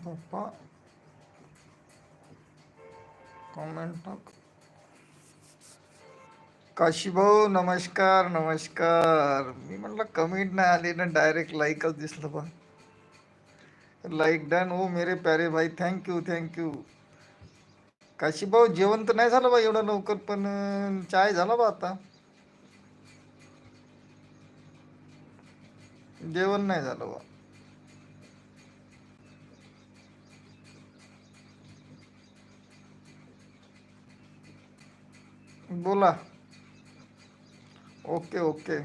पप्पा कॉमेंट टाक. काशीभाऊ नमस्कार नमस्कार. मी म्हटलं कमेंट नाही आली ना डायरेक्ट लाईकच दिसलं बा. लाईक डन ओ मेरे प्यारे भाई थँक्यू थँक्यू काशीभाऊ जेवण तर नाही झालं बा एवढं लवकर पण चाय झाला बा आता. जेवण नाही झालं बा. बोला। Okay okay.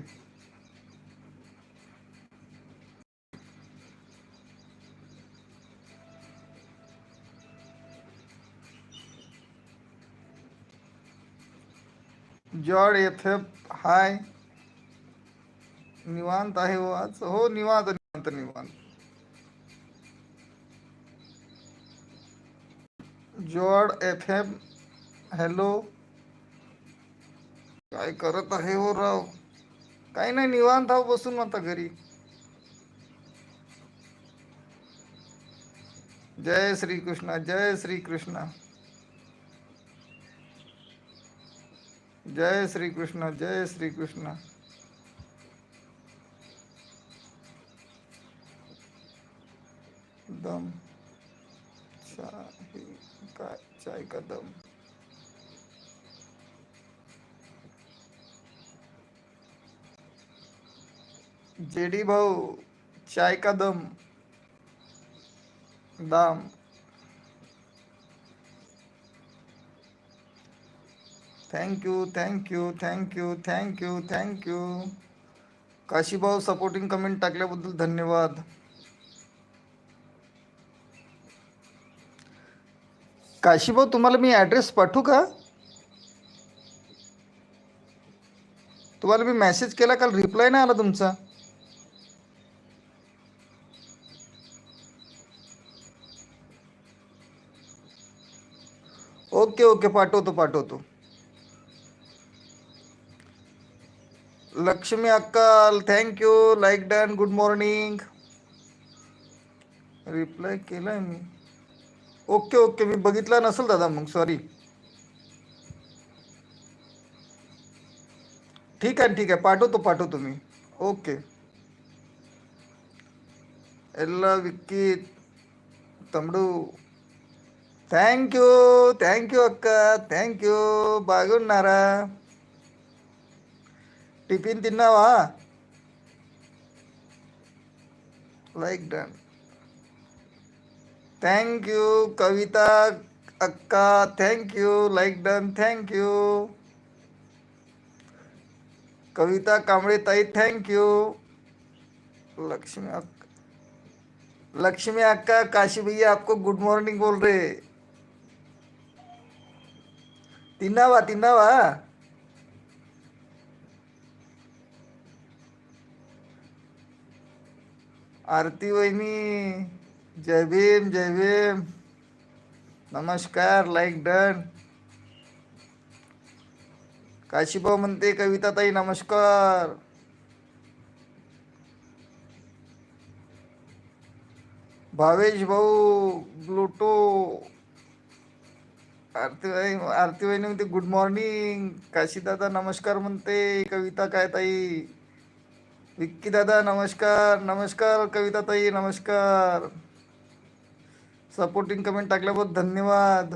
जॉर्ड एफ़ हाय। निवांत आहे हो आज? हो, निवांत निवांत निवांत. जॉड एफ़ एम हॅलो काय करत आहे हो राव? काही नाही, निवांत आहो बसून आता घरी. जय श्री कृष्ण जय श्री कृष्ण जय श्री कृष्ण जय श्री कृष्ण दम, चाय काय चाय का दम. जेडी भाऊ चाय का दम? दाम. Thank you thank you thank you thank you thank you Kashibhau supporting comment टाकल्याबद्दल धन्यवाद. काशीभाऊ तुम्हाला मी ॲड्रेस पाठवू का? तुम्हाला मी मेसेज केला काल रिप्लाय नाही आला तुमचा. ओके ओके पाठवतो पाठवतो. Lakshmi अक्काल thank you like done good morning reply केला आहे मी. ओके ओके मी बघितला नसेल दादा मग सॉरी ठीक आहे ठीक आहे पाठवतो पाठवतो मी. ओके. एल्ला विक्की तमडू. థ్యాంక్ యూ థ్యాంక్ యూ అక్క థ్యాంక్ యూ బాగున్నారా టిఫిన్ తిన్నావా like done thank you Kavitha అక్క thank you like done thank you Kavita Kamble ताई थँक्यू लक्ष्मी अक्का लक्ष्मी अक्का काशी भैया आपको गुड मॉर्निंग बोल रहे తిన్నావా తిన్నావా आरती वहिनी जय भीम जय भीम नमस्कार लाईक डन काशीभाऊ म्हणते कविता ताई नमस्कार भावेश भाऊ ग्लुटो आरतीबाई आरतीबाईने म्हणते गुड मॉर्निंग काशी दादा नमस्कार म्हणते कविता काय ताई? विक्की दादा नमस्कार नमस्कार कविता ताई नमस्कार. सपोर्टिंग कमेंट टाकल्याबद्दल धन्यवाद.